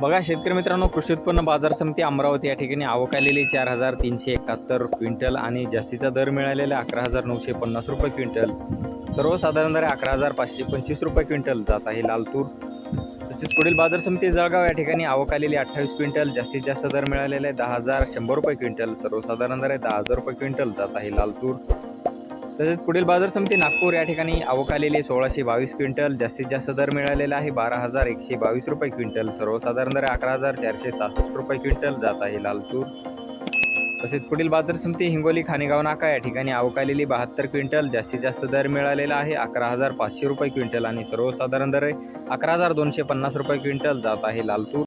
बघा शेतकरी मित्रांनो कृषी उत्पन्न बाजार समिती अमरावती या ठिकाणी आवक आलेली चार हजार तीनशे एकाहत्तर क्विंटल आणि जास्तीचा दर मिळालेला अकरा हजार नऊशे पन्नास रुपये क्विंटल. सर्वसाधारण दर अकरा हजार पाचशे पंचवीस रुपये क्विंटल जात आहे लालतूर. तसेच पुढील बाजार समिती जळगाव या ठिकाणी आवक आलेली अठ्ठावीस क्विंटल जास्तीत जास्त दर मिळालेला आहे. दहा हजार शंभर रुपये क्विंटल. सर्वसाधारण दर आहे दहा हजार रुपये क्विंटल जात आहे लालतूर. तसेच पुढील बाजार समिती नागपूर या ठिकाणी आवक आलेली सोळाशे बावीस क्विंटल जास्तीत जास्त दर मिळालेला आहे. बारा हजार एकशे बावीस रुपये क्विंटल सर्वसाधारण दर अकरा हजार चारशे सहासष्ट रुपये क्विंटल जात आहे लालतूर तसेच पुढील बाजार समिती हिंगोली खानेगाव नाका या ठिकाणी आवक आलेली बहात्तर क्विंटल जास्तीत जास्त दर मिळालेला आहे. अकरा हजार पाचशे रुपये क्विंटल आणि सर्वसाधारण दर अकरा हजार दोनशे पन्नास रुपये क्विंटल जात आहे लालतूर